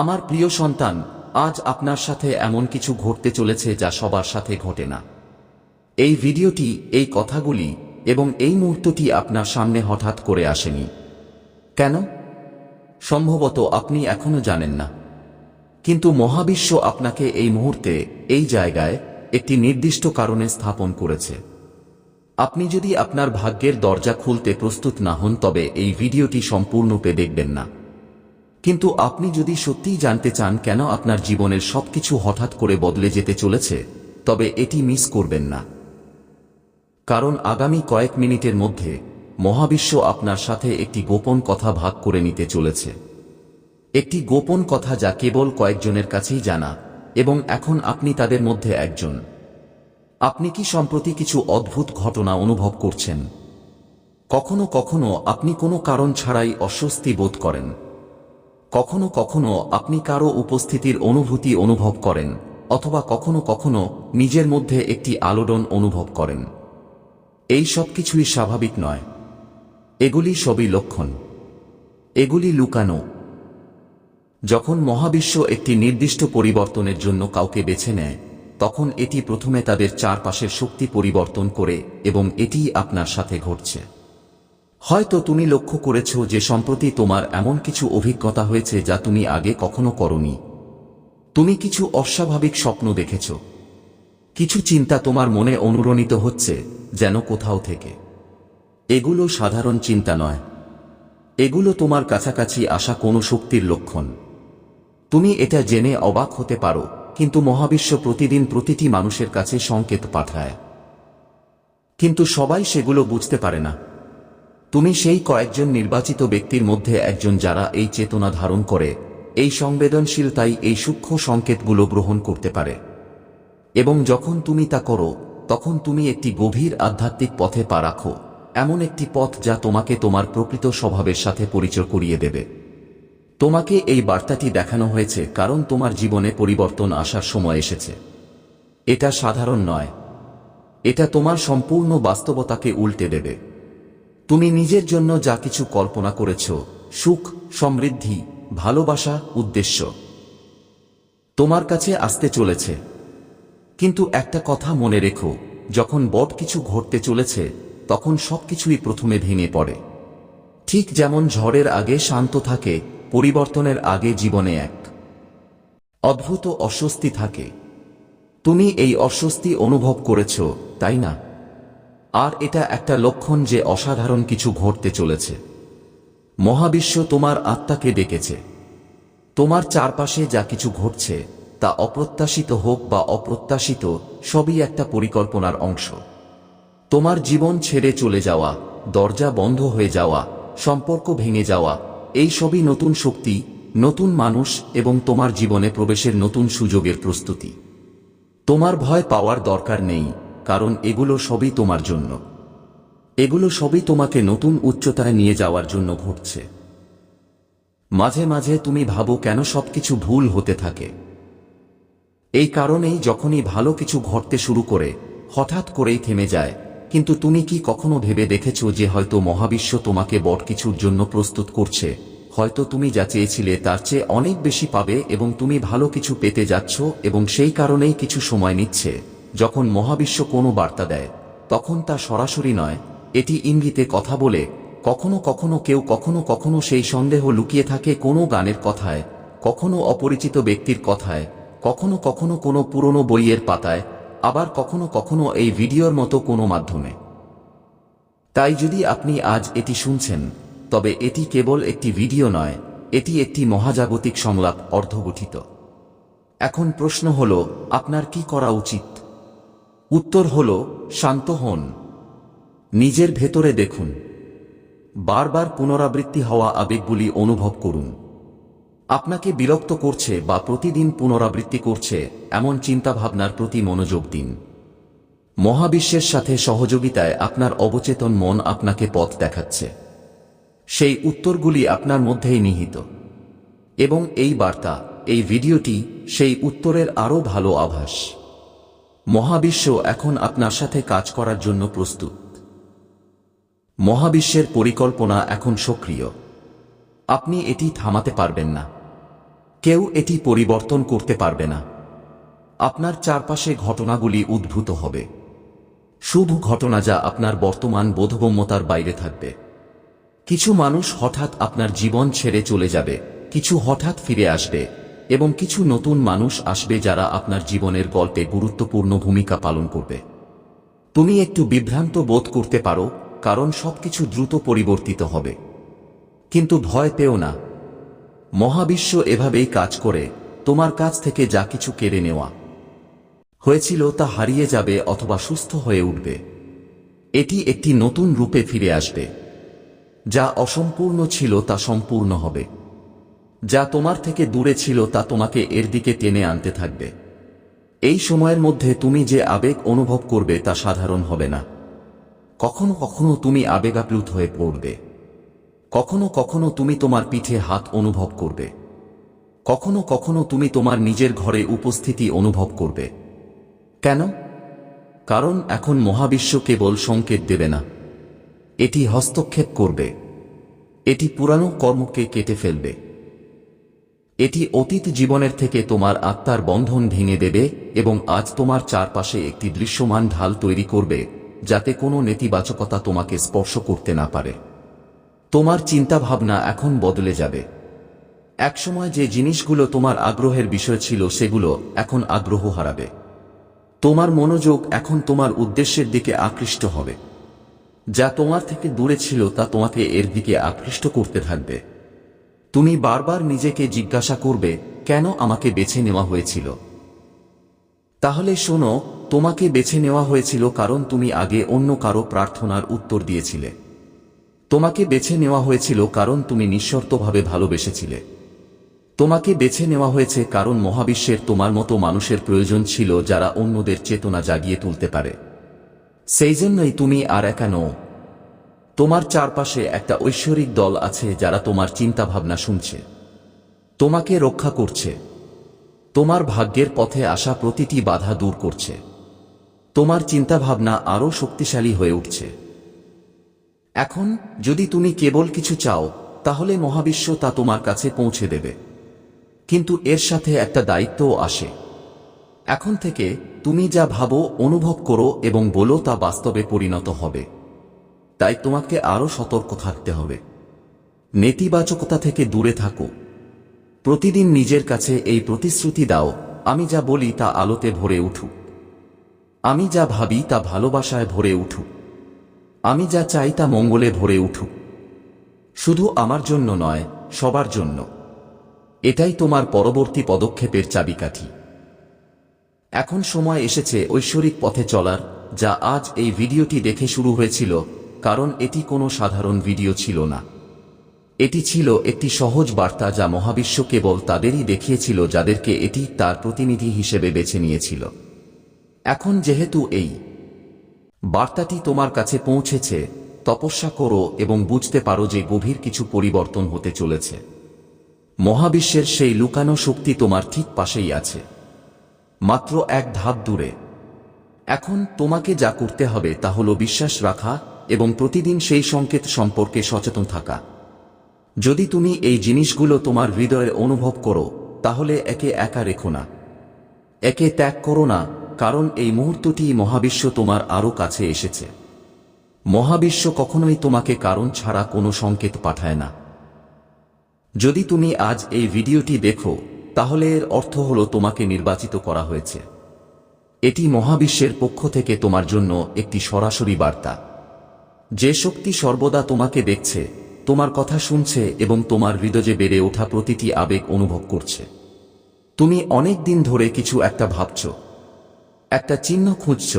আমার প্রিয় সন্তান, আজ আপনার সাথে এমন কিছু ঘটতে চলেছে যা সবার সাথে ঘটে না। এই ভিডিওটি, এই কথাগুলি এবং এই মুহূর্তটি আপনার সামনে হঠাৎ করে আসেনি। কেন? সম্ভবত আপনি এখনও জানেন না। কিন্তু মহাবিশ্ব আপনাকে এই মুহূর্তে, এই জায়গায় একটি নির্দিষ্ট কারণে স্থাপন করেছে। আপনি যদি আপনার ভাগ্যের দরজা খুলতে প্রস্তুত না হন, তবে এই ভিডিওটি সম্পূর্ণরূপে দেখবেন না। কিন্তু আপনি যদি সত্যিই জানতে চান কেন আপনার জীবনের সবকিছু হঠাৎ করে বদলে যেতে চলেছে, তবে এটি মিস করবেন না। কারণ আগামী কয়েক মিনিটের মধ্যে মহাবিশ্ব আপনার সাথে একটি গোপন কথা ভাগ করে নিতে চলেছে। একটি গোপন কথা যা কেবল কয়েকজনের কাছেই জানা, এবং এখন আপনি তাদের মধ্যে একজন। আপনি কি সম্প্রতি কিছু অদ্ভুত ঘটনা অনুভব করছেন? কখনো কখনো আপনি কোনো কারণ ছাড়াই অস্বস্তি বোধ করেন। কখনো কখনো আপনি কারও উপস্থিতির অনুভূতি অনুভব করেন, অথবা কখনো কখনো নিজের মধ্যে একটি আলোড়ন অনুভব করেন। এই সব কিছুই স্বাভাবিক নয়। এগুলি সবই লক্ষণ। এগুলি লুকানো। যখন মহাবিশ্ব একটি নির্দিষ্ট পরিবর্তনের জন্য কাউকে বেছে নেয়, তখন এটি প্রথমে তাদের চারপাশের শক্তি পরিবর্তন করে এবং এটিই আপনার সাথে ঘটছে। হয়তো তুমি লক্ষ্য করেছ যে সম্প্রতি তোমার এমন কিছু অভিজ্ঞতা হয়েছে যা তুমি আগে কখনো করনি। তুমি কিছু অস্বাভাবিক স্বপ্ন দেখেছ। কিছু চিন্তা তোমার মনে অনুরণিত হচ্ছে, যেন কোথাও থেকে। এগুলো সাধারণ চিন্তা নয়। এগুলো তোমার কাছাকাছি আসা কোনো শক্তির লক্ষণ। তুমি এটা জেনে অবাক হতে পারো, কিন্তু মহাবিশ্ব প্রতিদিন প্রতিটি মানুষের কাছে সংকেত পাঠায়। কিন্তু সবাই সেগুলো বুঝতে পারে না। তুমি সেই কয়েকজন নির্বাচিত ব্যক্তির মধ্যে একজন যারা এই চেতনা ধারণ করে, এই সংবেদনশীলতাই এই সূক্ষ্ম সংকেতগুলো গ্রহণ করতে পারে। এবং যখন তুমি তা করো, তখন তুমি একটি গভীর আধ্যাত্মিক পথে পা রাখো, এমন একটি পথ যা তোমাকে তোমার প্রকৃত স্বভাবের সাথে পরিচয় করিয়ে দেবে। তোমাকে এই বার্তাটি দেখানো হয়েছে কারণ তোমার জীবনে পরিবর্তন আসার সময় এসেছে। এটা সাধারণ নয়। এটা তোমার সম্পূর্ণ বাস্তবতাকে উল্টে দেবে। তুমি নিজের জন্য যা কিছু কল্পনা করেছ, সুখ, সমৃদ্ধি, ভালোবাসা, উদ্দেশ্য, তোমার কাছে আসতে চলেছে। কিন্তু একটা কথা মনে রেখো, যখন বট কিছু ঘটতে চলেছে, তখন সবকিছুই প্রথমে ভেঙে পড়ে। ঠিক যেমন ঝড়ের আগে শান্ত থাকে, পরিবর্তনের আগে জীবনে এক অদ্ভুত অস্বস্তি থাকে। তুমি এই অস্বস্তি অনুভব করেছ, তাই না? আর এটা একটা লক্ষণ যে অসাধারণ কিছু ঘটতে চলেছে। মহাবিশ্ব তোমার আত্মাকে ডেকেছে। তোমার চারপাশে যা কিছু ঘটছে, তা অপ্রত্যাশিত হোক বা অপ্রত্যাশিত, সবই একটা পরিকল্পনার অংশ। তোমার জীবন ছেড়ে চলে যাওয়া, দরজা বন্ধ হয়ে যাওয়া, সম্পর্ক ভেঙে যাওয়া, এই সবই নতুন শক্তি, নতুন মানুষ এবং তোমার জীবনে প্রবেশের নতুন সুযোগের প্রস্তুতি। তোমার ভয় পাওয়ার দরকার নেই কারণ এগুলো সবই তোমার জন্য। এগুলো সবই তোমাকে নতুন উচ্চতায় নিয়ে যাওয়ার জন্য ঘটছে। মাঝে মাঝে তুমি ভাবো কেন সবকিছু ভুল হতে থাকে। এই কারণেই যখনই ভালো কিছু ঘটতে শুরু করে, হঠাৎ করেই থেমে যায়। কিন্তু তুমি কি কখনো ভেবে দেখেছ যে হয়তো মহাবিশ্ব তোমাকে বট কিছুর জন্য প্রস্তুত করছে? হয়তো তুমি যা চেয়েছিলে তার চেয়ে অনেক বেশি পাবে এবং তুমি ভালো কিছু পেতে যাচ্ছ এবং সেই কারণেই কিছু সময় নিচ্ছে। যখন মহাবিশ্ব কোনো বার্তা দেয়, তখন তা সরাসরি নয়, এটি ইঙ্গিতে কথা বলে, কখনো কখনো কেউ কখনো কখনো সেই সন্দেহ লুকিয়ে থাকে কোনো গানের কথায়, কখনো অপরিচিত ব্যক্তির কথায়, কখনো কখনো কোনো পুরনো বইয়ের পাতায়, আবার কখনো কখনো এই ভিডিওর মতো কোনো মাধ্যমে। তাই যদি আপনি আজ এটি শুনছেন, তবে এটি কেবল একটি ভিডিও নয়, এটি একটি মহাজাগতিক সংলাপ অর্ধগঠিত। এখন প্রশ্ন হল, আপনার কি করা উচিত? উত্তর হল, শান্ত হন। নিজের ভেতরে দেখুন। বারবার পুনরাবৃত্তি হওয়া আবেগগুলি অনুভব করুন। আপনাকে বিরক্ত করছে বা প্রতিদিন পুনরাবৃত্তি করছে এমন চিন্তাভাবনার প্রতি মনোযোগ দিন। মহাবিশ্বের সাথে সহযোগিতায় আপনার অবচেতন মন আপনাকে পথ দেখাচ্ছে। সেই উত্তরগুলি আপনার মধ্যেই নিহিত। এবং এই বার্তা, এই ভিডিওটি সেই উত্তরের আরও ভালো আভাস। মহাবিশ্ব এখন আপনার সাথে কাজ করার জন্য প্রস্তুত। মহাবিশ্বের পরিকল্পনা এখন সক্রিয়। আপনি এটি থামাতে পারবেন না। কেউ এটি পরিবর্তন করতে পারবে না। আপনার চারপাশে ঘটনাগুলি উদ্ভূত হবে। শুভ ঘটনা যা আপনার বর্তমান বোধগম্যতার বাইরে থাকবে। কিছু মানুষ হঠাৎ আপনার জীবন ছেড়ে চলে যাবে, কিছু হঠাৎ ফিরে আসবে। এবং কিছু নতুন মানুষ আসবে যারা আপনার জীবনের গল্পে গুরুত্বপূর্ণ ভূমিকা পালন করবে। তুমি একটু বিভ্রান্ত বোধ করতে পারো, কারণ সবকিছু দ্রুত পরিবর্তিত হবে। কিন্তু ভয় পেও না। মহাবিশ্ব এভাবেই কাজ করে, তোমার কাছ থেকে যা কিছু কেড়ে নেওয়া। হয়েছিল তা হারিয়ে যাবে অথবা সুস্থ হয়ে উঠবে। এটি একটি নতুন রূপে ফিরে আসবে। যা অসম্পূর্ণ ছিল তা সম্পূর্ণ হবে। যা তোমার থেকে দূরে ছিল তা তোমাকে এর দিকে টেনে আনতে থাকবে। এই সময়ের মধ্যে তুমি যে আবেগ অনুভব করবে তা সাধারণ হবে না। কখনো কখনো তুমি আবেগাপ্লুত হয়ে পড়বে। কখনো কখনো তুমি তোমার পিঠে হাত অনুভব করবে। কখনো কখনো তুমি তোমার নিজের ঘরে উপস্থিতি অনুভব করবে। কেন? কারণ এখন মহাবিশ্ব কেবল সংকেত দেবে না। এটি হস্তক্ষেপ করবে। এটি পুরানো কর্মকে কেটে ফেলবে। এটি অতীত জীবনের থেকে তোমার আত্মার বন্ধন ভেঙে দেবে এবং আজ তোমার চারপাশে একটি দৃশ্যমান ঢাল তৈরি করবে, যাতে কোনো নেতিবাচকতা তোমাকে স্পর্শ করতে না পারে। তোমার চিন্তাভাবনা এখন বদলে যাবে। একসময় যে জিনিসগুলো তোমার আগ্রহের বিষয় ছিল সেগুলো এখন আগ্রহ হারাবে। তোমার মনোযোগ এখন তোমার উদ্দেশ্যের দিকে আকৃষ্ট হবে। যা তোমার থেকে দূরে ছিল তা তোমাকে এর দিকে আকৃষ্ট করতে থাকবে। তুমি বারবার নিজেকে জিজ্ঞাসা করবে, কেন আমাকে বেছে নেওয়া হয়েছিল? তাহলে শোনো, তোমাকে বেছে নেওয়া হয়েছিল কারণ তুমি আগে অন্য কারও প্রার্থনার উত্তর দিয়েছিলে। তোমাকে বেছে নেওয়া হয়েছিল কারণ তুমি নিঃশর্তভাবে ভালোবেসেছিলে। তোমাকে বেছে নেওয়া হয়েছে কারণ মহাবিশ্বের তোমার মতো মানুষের প্রয়োজন ছিল যারা অন্যদের চেতনা জাগিয়ে তুলতে পারে। সেই জন্যই তুমি আর একা নও। তোমার চারপাশে একটা ঐশ্বরিক দল আছে যারা তোমার চিন্তাভাবনা শুনছে। তোমাকে রক্ষা করছে। তোমার ভাগ্যের পথে আসা প্রতিটি বাধা দূর করছে। তোমার চিন্তাভাবনা আরও শক্তিশালী হয়ে উঠছে। এখন, যদি তুমি কেবল কিছু চাও, তাহলে মহাবিশ্ব তা তোমার কাছে পৌঁছে দেবে। কিন্তু এর সাথে একটা দায়িত্বও আসে। এখন থেকে, তুমি যা ভাবো, অনুভব করো এবং বলো তা বাস্তবে পরিণত হবে। তাই তোমাকে আরও সতর্ক থাকতে হবে। নেতিবাচকতা থেকে দূরে থাকো। প্রতিদিন নিজের কাছে এই প্রতিশ্রুতি দাও, আমি যা বলি তা আলোতে ভরে উঠুক। আমি যা ভাবি তা ভালোবাসায় ভরে উঠুক। আমি যা চাই তা মঙ্গলে ভরে উঠুক। শুধু আমার জন্য নয়, সবার জন্য। এটাই তোমার পরবর্তী পদক্ষেপের চাবিকাঠি। এখন সময় এসেছে ঐশ্বরিক পথে চলার, যা আজ এই ভিডিওটি দেখে শুরু হয়েছিল। কারণ এটি কোনো সাধারণ ভিডিও ছিল না। এটি ছিল একটি সহজ বার্তা যা মহাবিশ্ব কেবল তাদেরই দেখিয়েছিল যাদেরকে এটি তার প্রতিনিধি হিসেবে বেছে নিয়েছিল। এখন যেহেতু এই বার্তাটি তোমার কাছে পৌঁছেছে, তপস্যা করো এবং বুঝতে পারো যে গভীর কিছু পরিবর্তন হতে চলেছে। মহাবিশ্বের সেই লুকানো শক্তি তোমার ঠিক পাশেই আছে। মাত্র এক ধাপ দূরে। এখন তোমাকে যা করতে হবে তা হল বিশ্বাস রাখা এবং প্রতিদিন সেই সংকেত সম্পর্কে সচেতন থাকা। যদি তুমি এই জিনিসগুলো তোমার হৃদয়ে অনুভব করো, তাহলে একে একা রেখো না। একে ত্যাগ করো না, কারণ এই মুহূর্তটি মহাবিশ্ব তোমার আরও কাছে এসেছে। মহাবিশ্ব কখনোই তোমাকে কারণ ছাড়া কোনো সংকেত পাঠায় না। যদি তুমি আজ এই ভিডিওটি দেখো, তাহলে এর অর্থ হল তোমাকে নির্বাচিত করা হয়েছে। এটি মহাবিশ্বের পক্ষ থেকে তোমার জন্য একটি সরাসরি বার্তা। যে শক্তি সর্বদা তোমাকে দেখছে, তোমার কথা শুনছে এবং তোমার হৃদয়ে বেড়ে ওঠা প্রতিটি আবেগ অনুভব করছে। তুমি অনেক দিন ধরে কিছু একটা ভাবছ, একটা চিহ্ন খুঁজছ,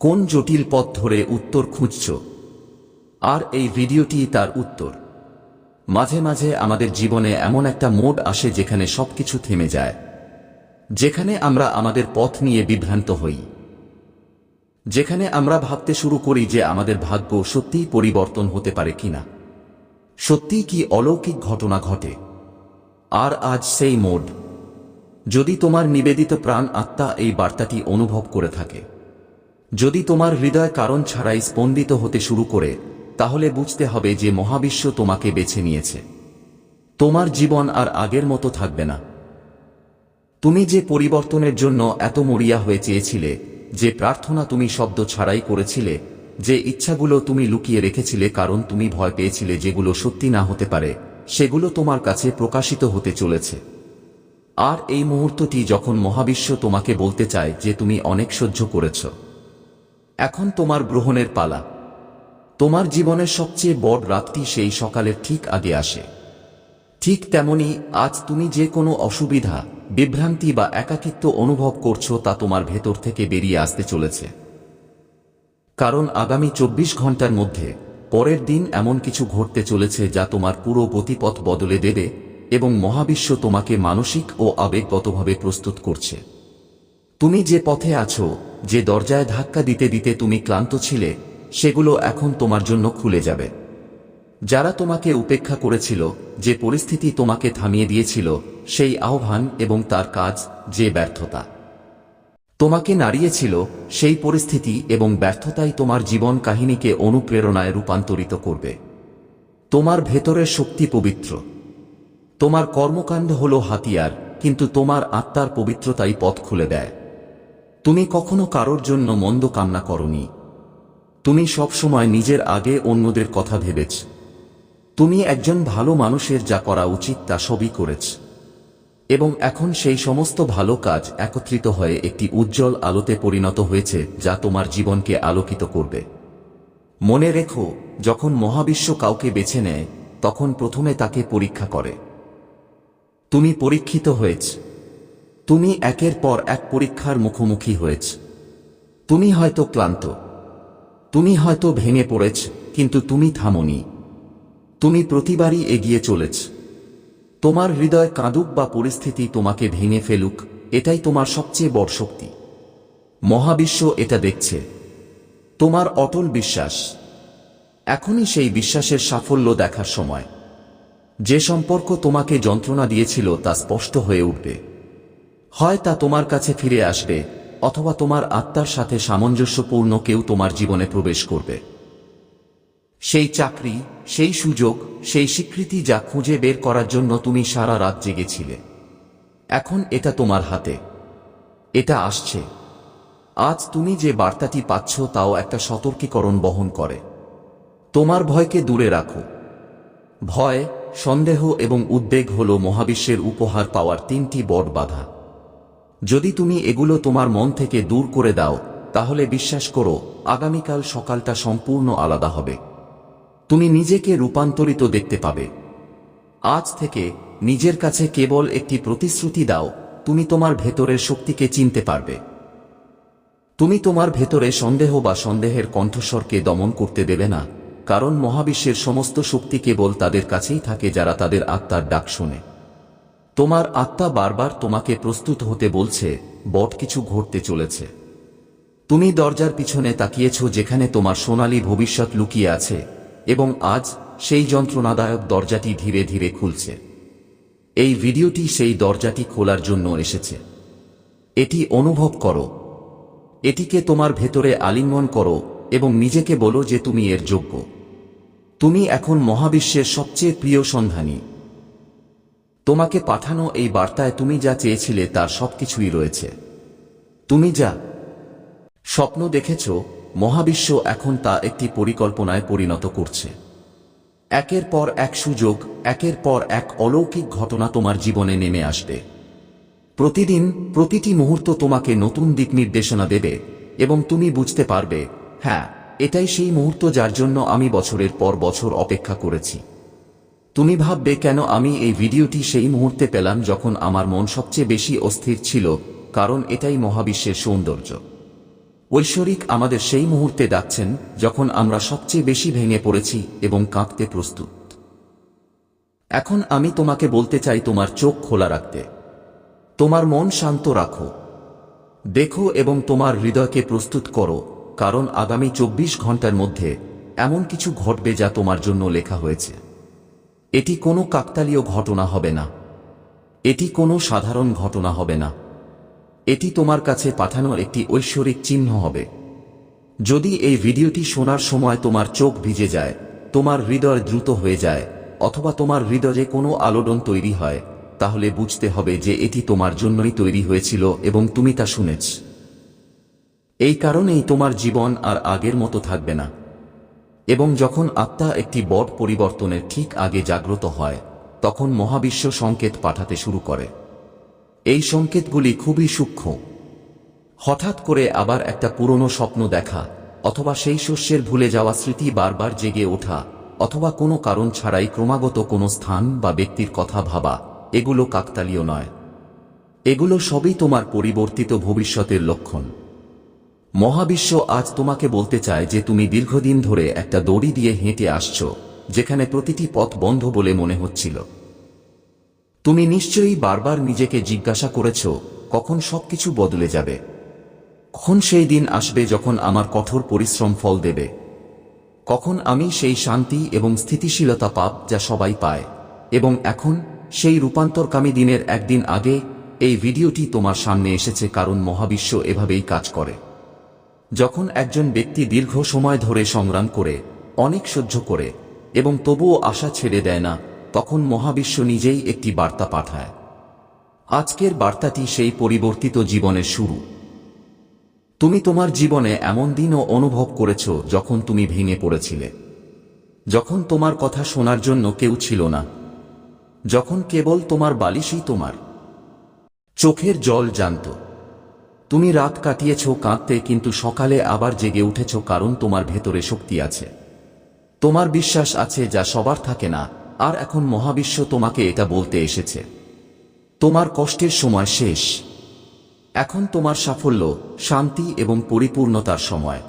কোন জটিল পথ ধরে উত্তর খুঁজছ, আর এই ভিডিওটি তার উত্তর। মাঝে মাঝে আমাদের জীবনে এমন একটা মোড আসে যেখানে সবকিছু থেমে যায়, যেখানে আমরা আমাদের পথ নিয়ে বিভ্রান্ত হই। যেখানে আমরা ভাবতে শুরু করি যে আমাদের ভাগ্য সত্যিই পরিবর্তন হতে পারে কিনা। সত্যিই কি অলৌকিক ঘটনা ঘটে? আর আজ সেই মোড। যদি তোমার নিবেদিত প্রাণ আত্মা এই বার্তাটি অনুভব করে থাকে। যদি তোমার হৃদয় কারণ ছাড়াই স্পন্দিত হতে শুরু করে, তাহলে বুঝতে হবে যে মহাবিশ্ব তোমাকে বেছে নিয়েছে। তোমার জীবন আর আগের মতো থাকবে না। তুমি যে পরিবর্তনের জন্য এত মরিয়া হয়ে চেয়েছিলে যে প্রার্থনা তুমি শব্দ ছাড়াই করেছিলে, যে ইচ্ছাগুলো তুমি লুকিয়ে রেখেছিলে কারণ তুমি ভয় পেয়েছিলে যেগুলো সত্যি না হতে পারে, সেগুলো তোমার কাছে প্রকাশিত হতে চলেছে। আর এই মুহূর্তটি যখন মহাবিশ্ব তোমাকে বলতে চায় যে তুমি অনেক সহ্য করেছ, এখন তোমার গ্রহণের পালা। তোমার জীবনের সবচেয়ে বড় রাতটি সেই সকালের ঠিক আগে আসে। ঠিক তেমনি আজ তুমি যে কোনো অসুবিধা বিভ্রান্তি বা একাকিত্ব অনুভব করছ তা তোমার ভেতর থেকে বেরিয়ে আসতে চলেছে। কারণ আগামী চব্বিশ ঘণ্টার মধ্যে, পরের দিন এমন কিছু ঘটতে চলেছে যা তোমার পুরো গতিপথ বদলে দেবে এবং মহাবিশ্ব তোমাকে মানসিক ও আবেগগতভাবে প্রস্তুত করছে। তুমি যে পথে আছো, যে দরজায় ধাক্কা দিতে দিতে তুমি ক্লান্ত ছিলে, সেগুলো এখন তোমার জন্য খুলে যাবে। যারা তোমাকে উপেক্ষা করেছিল, যে পরিস্থিতি তোমাকে থামিয়ে দিয়েছিল সেই আহ্বান এবং তার কাজ যে ব্যর্থতা। তোমাকে নাড়িয়েছিল সেই পরিস্থিতি এবং ব্যর্থতাই তোমার জীবন কাহিনীকে অনুপ্রেরণায় রূপান্তরিত করবে। তোমার ভেতরের শক্তি পবিত্র। তোমার কর্মকাণ্ড হল হাতিয়ার, কিন্তু তোমার আত্মার পবিত্রতাই পথ খুলে দেয়। তুমি কখনো কারোর জন্য মন্দ কামনা করনি। তুমি সবসময় নিজের আগে অন্যদের কথা ভেবেছ। তুমি একজন ভালো মানুষের যা করা উচিত তা সবই করেছ। এবং এখন সেই সমস্ত ভালো কাজ একত্রিত হয়ে একটি উজ্জ্বল আলোতে পরিণত হয়েছে, যা তোমার জীবনকে আলোকিত করবে। মনে রেখো, যখন মহাবিশ্ব কাউকে বেছে নেয়, তখন প্রথমে তাকে পরীক্ষা করে। তুমি পরীক্ষিত হয়েছ। তুমি একের পর এক পরীক্ষার মুখোমুখি হয়েছ। তুমি হয়তো ক্লান্ত। তুমি হয়তো ভেঙে পড়েছ, কিন্তু তুমি থামনি। তুমি প্রতিবারই এগিয়ে চলেছ। তোমার হৃদয় কাঁদুক বা পরিস্থিতি তোমাকে ভেঙে ফেলুক, এটাই তোমার সবচেয়ে বড় শক্তি। মহাবিশ্ব এটা দেখছে। তোমার অটল বিশ্বাস। এখনই সেই বিশ্বাসের সাফল্য দেখার সময়। যে সম্পর্ক তোমাকে যন্ত্রণা দিয়েছিল তা স্পষ্ট হয়ে উঠবে। হয় তা তোমার কাছে ফিরে আসবে, অথবা তোমার আত্মার সাথে সামঞ্জস্যপূর্ণ কেউ তোমার জীবনে প্রবেশ করবে। সেই চাকরি, সেই সুযোগ, সেই স্বীকৃতি যা খুঁজে বের করার জন্য তুমি সারা রাত জেগেছিলে। এখন এটা তোমার হাতে। এটা আসছে। আজ তুমি যে বার্তাটি পাচ্ছ তাও একটা সতর্কীকরণ বহন করে। তোমার ভয়কে দূরে রাখো। ভয়, সন্দেহ এবং উদ্বেগ হল মহাবিশ্বের উপহার পাওয়ার তিনটি বড় বাধা। যদি তুমি এগুলো তোমার মন থেকে দূর করে দাও, তাহলে বিশ্বাস করো, আগামীকাল সকালটা সম্পূর্ণ আলাদা হবে। তুমি নিজেকে রূপান্তরিত দেখতে পাবে। আজ থেকে নিজের কাছে কেবল একটি প্রতিশ্রুতি দাও, তুমি তোমার ভেতরের শক্তিকে চিনতে পারবে। তুমি তোমার ভেতরে সন্দেহ বা সন্দেহের কণ্ঠস্বরকে দমন করতে দেবে না, কারণ মহাবিশ্বের সমস্ত শক্তি কেবল তাদের কাছেই থাকে যারা তাদের আত্মার ডাক শোনে। তোমার আত্মা বারবার তোমাকে প্রস্তুত হতে বলছে, বট কিছু ঘটতে চলেছে। তুমি দরজার পিছনে তাকিয়েছ যেখানে তোমার সোনালী ভবিষ্যৎ লুকিয়ে আছে। এবং আজ সেই যন্ত্রণাদায়ক দরজাটি ধীরে ধীরে খুলছে। এই ভিডিওটি সেই দরজাটি খোলার জন্য এসেছে। এটি অনুভব করো। এটিকে তোমার ভেতরে আলিঙ্গন করো এবং নিজেকে বলো যে তুমি এর যোগ্য। তুমি এখন মহাবিশ্বের সবচেয়ে প্রিয় সন্ধানী। তোমাকে পাঠানো এই বার্তায় তুমি যা চেয়েছিলে তার সবকিছুই রয়েছে। তুমি যা স্বপ্ন দেখেছ মহাবিশ্ব এখন তা একটি পরিকল্পনায় পরিণত করছে। একের পর এক সুযোগ, একের পর এক অলৌকিক ঘটনা তোমার জীবনে নেমে আসবে। প্রতিদিন প্রতিটি মুহূর্ত তোমাকে নতুন দিক নির্দেশনা দেবে এবং তুমি বুঝতে পারবে হ্যাঁ এটাই সেই মুহূর্ত যার জন্য আমি বছরের পর বছর অপেক্ষা করেছি। তুমি ভাববে, কেন আমি এই ভিডিওটি সেই মুহূর্তে পেলাম যখন আমার মন সবচেয়ে বেশি অস্থির ছিল, কারণ এটাই মহাবিশ্বের সৌন্দর্য। ঐশ্বরিক আমাদের সেই মুহূর্তে ডাকছেন, যখন আমরা সবচেয়ে বেশি ভেঙে পড়েছি এবং কাঁদতে প্রস্তুত। এখন আমি তোমাকে বলতে চাই তোমার চোখ খোলা রাখতে। তোমার মন শান্ত রাখো। দেখো এবং তোমার হৃদয়কে প্রস্তুত করো, কারণ আগামী চব্বিশ ঘণ্টার মধ্যে এমন কিছু ঘটবে যা তোমার জন্য লেখা হয়েছে। এটি কোনো কাকতালীয় ঘটনা হবে না। এটি কোনো সাধারণ ঘটনা হবে না। এটি তোমার কাছে পাঠানোর একটি ঐশ্বরিক চিহ্ন হবে। যদি এই ভিডিওটি শোনার সময় তোমার চোখ ভিজে যায়, তোমার হৃদয় দ্রুত হয়ে যায়, অথবা তোমার হৃদয়ে কোনো আলোড়ন তৈরি হয়, তাহলে বুঝতে হবে যে এটি তোমার জন্যই তৈরি হয়েছিল এবং তুমি তা শুনেছ। এই কারণেই তোমার জীবন আর আগের মতো থাকবে না। এবং যখন আত্মা একটি বট পরিবর্তনের ঠিক আগে জাগ্রত হয়, তখন মহাবিশ্ব সংকেত পাঠাতে শুরু করে। এই সংকেতগুলি খুবই সূক্ষ্ম। হঠাৎ করে আবার একটা পুরনো স্বপ্ন দেখা, অথবা সেই শস্যের ভুলে যাওয়া স্মৃতি বারবার জেগে ওঠা, অথবা কোনো কারণ ছাড়াই ক্রমাগত কোনো স্থান বা ব্যক্তির কথা ভাবা, এগুলো কাকতালীয় নয়। এগুলো সবই তোমার পরিবর্তিত ভবিষ্যতের লক্ষণ। মহাবিশ্ব আজ তোমাকে বলতে চায় যে তুমি দীর্ঘদিন ধরে একটা দড়ি দিয়ে হেঁটে আসছ, যেখানে প্রতিটি পথ বন্ধ বলে মনে হচ্ছিল। তুমি নিশ্চয়ই বারবার নিজেকে জিজ্ঞাসা করেছ, কখন সবকিছু বদলে যাবে। কখন সেই দিন আসবে যখন আমার কঠোর পরিশ্রম ফল দেবে। কখন আমি সেই শান্তি এবং স্থিতিশীলতা পাপ যা সবাই পায়। এবং এখন, সেই রূপান্তরকামী দিনের একদিন আগে, এই ভিডিওটি তোমার সামনে এসেছে কারণ মহাবিশ্ব এভাবেই কাজ করে। যখন একজন ব্যক্তি দীর্ঘ সময় ধরে সংগ্রাম করে, অনেক সহ্য করে, এবং তবুও আশা ছেড়ে দেয় না তখন মহাবিশ্ব নিজেই একটি বার্তা পাঠায়। আজকের বার্তাটি সেই পরিবর্তিত জীবনের শুরু। তুমি তোমার জীবনে এমন দিনও অনুভব করেছ যখন তুমি ভেঙে পড়েছিলে। যখন তোমার কথা শোনার জন্য কেউ ছিল না। যখন কেবল তোমার বালিশই তোমার। চোখের জল জানত তুমি রাত কাটিয়েছ কাঁদতে কিন্তু সকালে আবার জেগে উঠেছ কারণ তোমার ভেতরে শক্তি আছে। তোমার বিশ্বাস আছে যা সবার থাকে না। আর এখন মহাবিশ্ব তোমাকে এটা বলতে এসেছে। তোমার কষ্টের সময় শেষ। এখন তোমার সাফল্য, শান্তি এবং পরিপূর্ণতার সময়।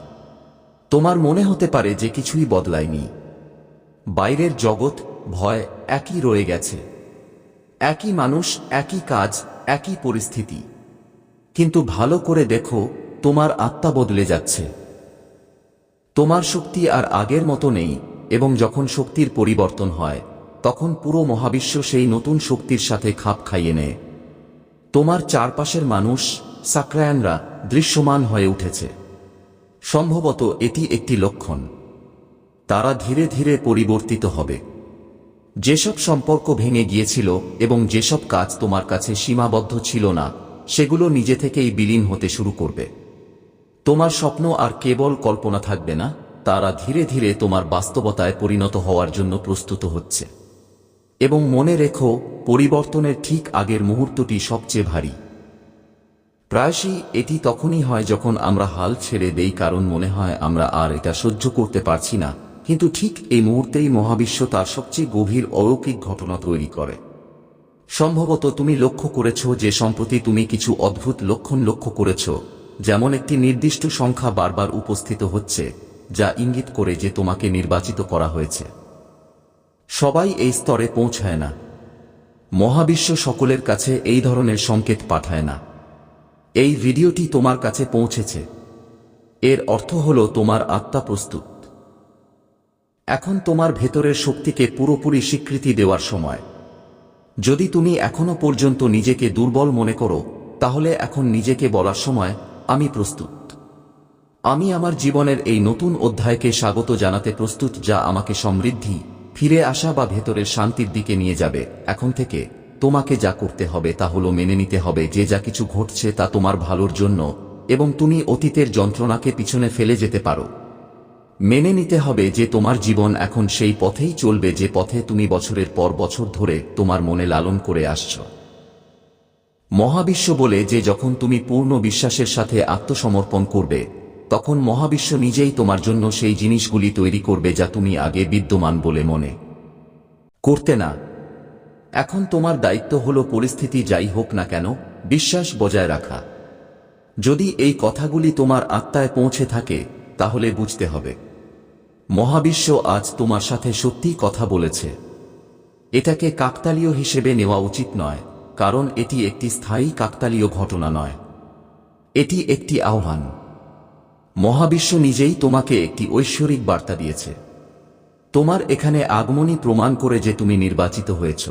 তোমার মনে হতে পারে যে কিছুই বদলায়নি। বাইরের জগৎ, ভয় একই রয়ে গেছে। একই মানুষ, একই কাজ, একই পরিস্থিতি। কিন্তু ভালো করে দেখো, তোমার আত্মা বদলে যাচ্ছে। তোমার শক্তি আর আগের মতো নেই এবং যখন শক্তির পরিবর্তন হয় তখন পুরো মহাবিশ্ব সেই নতুন শক্তির সাথে খাপ খাইয়ে নেয়। তোমার চারপাশের মানুষ, সাকরায়ানরা, দৃশ্যমান হয়ে উঠেছে। সম্ভবত এটি একটি লক্ষণ। তারা ধীরে ধীরে পরিবর্তিত হবে। যেসব সম্পর্ক ভেঙে গিয়েছিল এবং যেসব কাজ তোমার কাছে সীমাবদ্ধ ছিল না, সেগুলো নিজে থেকেই বিলীন হতে শুরু করবে। তোমার স্বপ্ন আর কেবল কল্পনা থাকবে না, তারা ধীরে ধীরে তোমার বাস্তবতায় পরিণত হওয়ার জন্য প্রস্তুত হচ্ছে। এবং মনে রেখো, পরিবর্তনের ঠিক আগের মুহূর্তটি সবচেয়ে ভারী। প্রায়শই এটি তখনই হয় যখন আমরা হাল ছেড়ে দেই কারণ মনে হয় আমরা আর এটা সহ্য করতে পারছি না। কিন্তু ঠিক এই মুহূর্তেই মহাবিশ্ব তার সবচেয়ে গভীর অলৌকিক ঘটনা তৈরি করে। সম্ভবত তুমি লক্ষ্য করেছ যে সম্প্রতি তুমি কিছু অদ্ভুত লক্ষণ লক্ষ্য করেছ, যেমন একটি নির্দিষ্ট সংখ্যা বারবার উপস্থিত হচ্ছে, যা ইঙ্গিত করে যে তোমাকে নির্বাচিত করা হয়েছে। সবাই এই স্তরে পৌঁছায় না। মহাবিশ্ব সকলের কাছে এই ধরনের সংকেত পাঠায় না। এই ভিডিওটি তোমার কাছে পৌঁছেছে। এর অর্থ হল তোমার আত্মা প্রস্তুত। এখন তোমার ভেতরের শক্তিকে পুরোপুরি স্বীকৃতি দেওয়ার সময়। যদি তুমি এখনও পর্যন্ত নিজেকে দুর্বল মনে করো, তাহলে এখন নিজেকে বলার সময়, আমি প্রস্তুত। আমি আমার জীবনের এই নতুন অধ্যায়কে স্বাগত জানাতে প্রস্তুত যা আমাকে সমৃদ্ধি ফিরে আসা বা ভেতরের শান্তির দিকে নিয়ে যাবে। এখন থেকে তোমাকে যা করতে হবে তা হলো মেনে নিতে হবে যে যা কিছু ঘটছে তা তোমার ভালোর জন্য এবং তুমি অতীতের যন্ত্রণাকে পিছনে ফেলে যেতে পারো। মেনে নিতে হবে যে তোমার জীবন এখন সেই পথেই চলবে যে পথে তুমি বছরের পর বছর ধরে তোমার মনে লালন করে আসছ। মহাবিশ্ব বলে যে যখন তুমি পূর্ণ বিশ্বাসের সাথে আত্মসমর্পণ করবে তখন মহাবিশ্ব নিজেই তোমার জন্য সেই জিনিসগুলি তৈরি করবে যা তুমি আগে বিদ্যমান বলে মনে করতে না। এখন তোমার দায়িত্ব হল পরিস্থিতি যাই হোক না কেন, বিশ্বাস বজায় রাখা। যদি এই কথাগুলি তোমার আত্মায় পৌঁছে থাকে, তাহলে বুঝতে হবে। মহাবিশ্ব আজ তোমার সাথে সত্যিই কথা বলেছে। এটাকে কাকতালীয় হিসেবে নেওয়া উচিত নয়, কারণ এটি একটি স্থায়ী কাকতালীয় ঘটনা নয়। এটি একটি আহ্বান। মহাবিশ্ব নিজেই তোমাকে একটি ঐশ্বরিক বার্তা দিয়েছে। তোমার এখানে আগমনী প্রমাণ করে যে তুমি নির্বাচিত হয়েছ।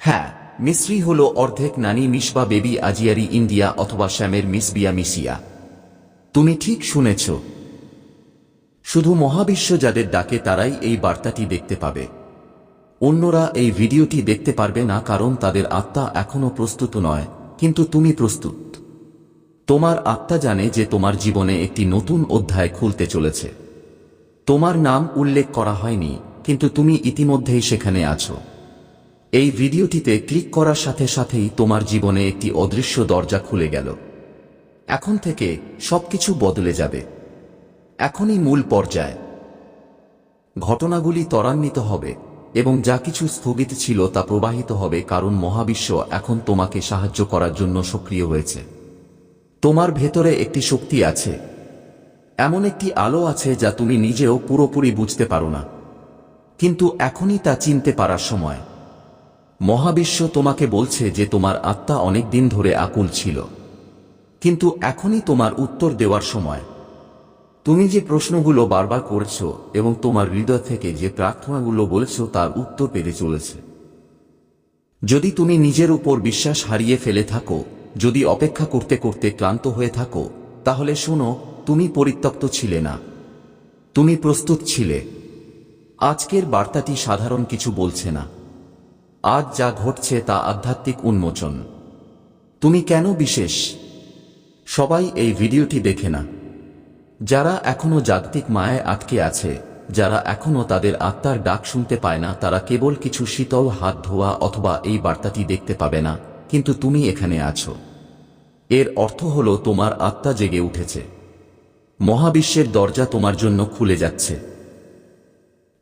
হ্যাঁ মিশ্রি হল অর্ধেক নানি মিসবা বেবি আজিয়ারি ইন্ডিয়া অথবা শ্যামের মিসবিয়া মিসিয়া তুমি ঠিক শুনেছ। শুধু মহাবিশ্ব যাদের ডাকে তারাই এই বার্তাটি দেখতে পাবে। অন্যরা এই ভিডিওটি দেখতে পারবে না কারণ তাদের আত্মা এখনও প্রস্তুত নয়, কিন্তু তুমি প্রস্তুত। তোমার আত্মা জানে যে তোমার জীবনে একটি নতুন অধ্যায় খুলতে চলেছে। তোমার নাম উল্লেখ করা হয়নি, কিন্তু তুমি ইতিমধ্যেই সেখানে আছো। এই ভিডিওটিতে ক্লিক করার সাথে সাথেই তোমার জীবনে একটি অদৃশ্য দরজা খুলে গেল। এখন থেকে সবকিছু বদলে যাবে। এখনই মূল পর্যায়। ঘটনাগুলি ত্বরান্বিত হবে, এবং যা কিছু স্থগিত ছিল তা প্রবাহিত হবে কারণ মহাবিশ্ব এখন তোমাকে সাহায্য করার জন্য সক্রিয় হয়েছে। তোমার ভেতরে একটি শক্তি আছে। এমন একটি আলো আছে যা তুমি নিজেও পুরোপুরি বুঝতে পারো না। কিন্তু এখনই তা চিনতে পারার সময়। মহাবিশ্ব তোমাকে বলছে যে তোমার আত্মা অনেক দিন ধরে আকুল ছিল। কিন্তু এখনই তোমার উত্তর দেওয়ার সময়। তুমি যে প্রশ্নগুলো বারবার করেছ এবং তোমার হৃদয় থেকে যে প্রার্থনাগুলো বলেছ তার উত্তর পেতে চলেছে। যদি তুমি নিজের উপর বিশ্বাস হারিয়ে ফেলে থাকো যদি অপেক্ষা করতে করতে ক্লান্ত হয়ে থাকো, তাহলে শোনো, তুমি পরিত্যক্ত ছিলে না। তুমি প্রস্তুত ছিলে। আজকের বার্তাটি সাধারণ কিছু বলছে না। আজ যা ঘটছে তা আধ্যাত্মিক উন্মোচন। তুমি কেন বিশেষ? সবাই এই ভিডিওটি দেখে না। যারা এখনও জাগতিক মায়ায় আটকে আছে, যারা এখনও তাদের আত্মার ডাক শুনতে পায় না, তারা কেবল কিছু শীতল হাত ধোয়া অথবা এই বার্তাটি দেখতে পাবে না, কিন্তু তুমি এখানে আছো। এর অর্থ হল তোমার আত্মা জেগে উঠেছে। মহাবিশ্বের দরজা তোমার জন্য খুলে যাচ্ছে।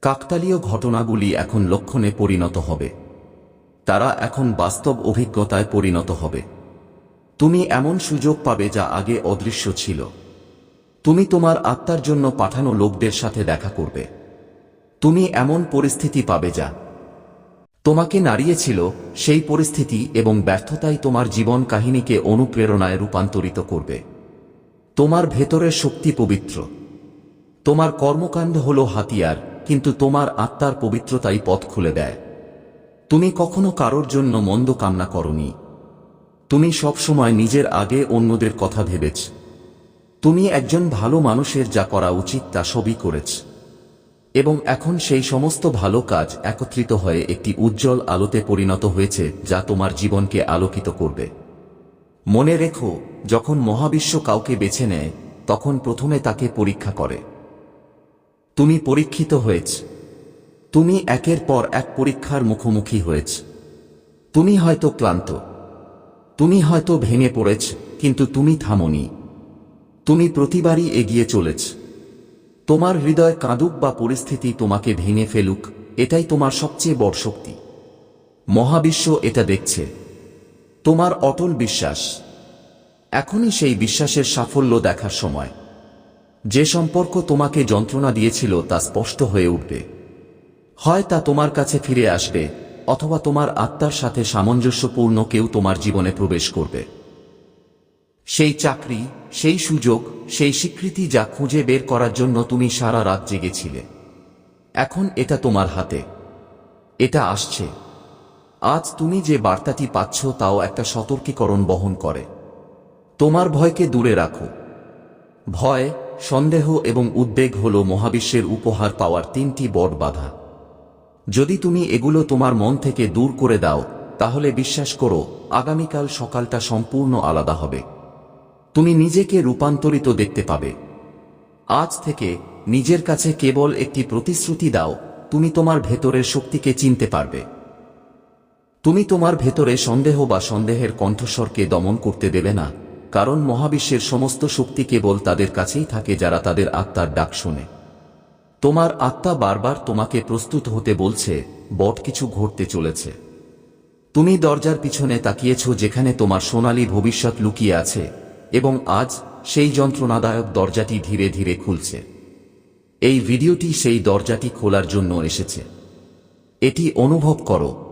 কাকতালীয় ঘটনাগুলি এখন লক্ষণে পরিণত হবে। তারা এখন বাস্তব অভিজ্ঞতায় পরিণত হবে। তুমি এমন সুযোগ পাবে যা আগে অদৃশ্য ছিল। তুমি তোমার আত্মার জন্য পাঠানো লোকদের সাথে দেখা করবে। তুমি এমন পরিস্থিতি পাবে যা তোমাকে নাড়িয়েছিল সেই পরিস্থিতি এবং ব্যর্থতাই তোমার জীবন কাহিনীকে অনুপ্রেরণায় রূপান্তরিত করবে। তোমার ভেতরের শক্তি পবিত্র। তোমার কর্মকাণ্ড হল হাতিয়ার, কিন্তু তোমার আত্মার পবিত্রতাই পথ খুলে দেয়। তুমি কখনো কারোর জন্য মন্দ কামনা করনি। তুমি সবসময় নিজের আগে অন্যদের কথা ভেবেছ। তুমি একজন ভালো মানুষের যা করা উচিত তা সবই করেছ। এবং এখন সেই সমস্ত ভালো কাজ একত্রিত হয়ে একটি উজ্জ্বল আলোতে পরিণত হয়েছে যা তোমার জীবনকে আলোকিত করবে। মনে রেখো, যখন মহাবিশ্ব কাউকে বেছে নেয়, তখন প্রথমে তাকে পরীক্ষা করে। তুমি পরীক্ষিত হয়েছ। তুমি একের পর এক পরীক্ষার মুখোমুখি হয়েছ। তুমি হয়তো ক্লান্ত। তুমি হয়তো ভেঙে পড়েছ, কিন্তু তুমি থামনি। তুমি প্রতিবারই এগিয়ে চলেছ। তোমার হৃদয় কাঁদুক বা পরিস্থিতি তোমাকে ভেঙে ফেলুক, এটাই তোমার সবচেয়ে বড় শক্তি। মহাবিশ্ব এটা দেখছে। তোমার অটল বিশ্বাস। এখনই সেই বিশ্বাসের সাফল্য দেখার সময়। যে সম্পর্ক তোমাকে যন্ত্রণা দিয়েছিল তা স্পষ্ট হয়ে উঠবে। হয় তা তোমার কাছে ফিরে আসবে, অথবা তোমার আত্মার সাথে সামঞ্জস্যপূর্ণ কেউ তোমার জীবনে প্রবেশ করবে। সেই চাকরি, সেই সুযোগ, সেই স্বীকৃতি যা খুঁজে বের করার জন্য তুমি সারা রাত জেগেছিলে। এখন এটা তোমার হাতে। এটা আসছে। আজ তুমি যে বার্তাটি পাচ্ছ তাও একটা সতর্কীকরণ বহন করে। তোমার ভয়কে দূরে রাখো। ভয়, সন্দেহ এবং উদ্বেগ হল মহাবিশ্বের উপহার পাওয়ার তিনটি বড় বাধা। যদি তুমি এগুলো তোমার মন থেকে দূর করে দাও, তাহলে বিশ্বাস করো, আগামীকাল সকালটা সম্পূর্ণ আলাদা হবে। তুমি নিজেকে রূপান্তরিত দেখতে পাবে। আজ থেকে নিজের কাছে কেবল একটি প্রতিশ্রুতি দাও, তুমি তোমার ভেতরের শক্তিকে চিনতে পারবে। তুমি তোমার ভেতরে সন্দেহ বা সন্দেহের কণ্ঠস্বরকে দমন করতে দেবে না, কারণ মহাবিশ্বের সমস্ত শক্তি কেবল তাদের কাছেই থাকে যারা তাদের আত্মার ডাক শোনে। তোমার আত্মা বারবার তোমাকে প্রস্তুত হতে বলছে, বট কিছু ঘটতে চলেছে। তুমি দরজার পিছনে তাকিয়েছ যেখানে তোমার সোনালী ভবিষ্যৎ লুকিয়ে আছে এবং আজ সেই যন্ত্রণাদায়ক দরজাটি ধীরে ধীরে খুলছে। এই ভিডিওটি সেই দরজাটি খোলার জন্য এসেছে। এটি অনুভব করো।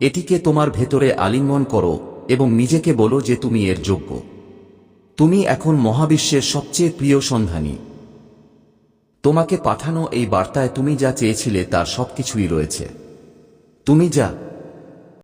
এটিকে তোমার ভেতরে আলিঙ্গন করো এবং নিজেকে বলো যে তুমি এর যোগ্য। তুমি এখন মহাবিশ্বের সবচেয়ে প্রিয় সন্ধানী। তোমাকে পাঠানো এই বার্তায় তুমি যা চেয়েছিলে তার সবকিছুই রয়েছে। তুমি যা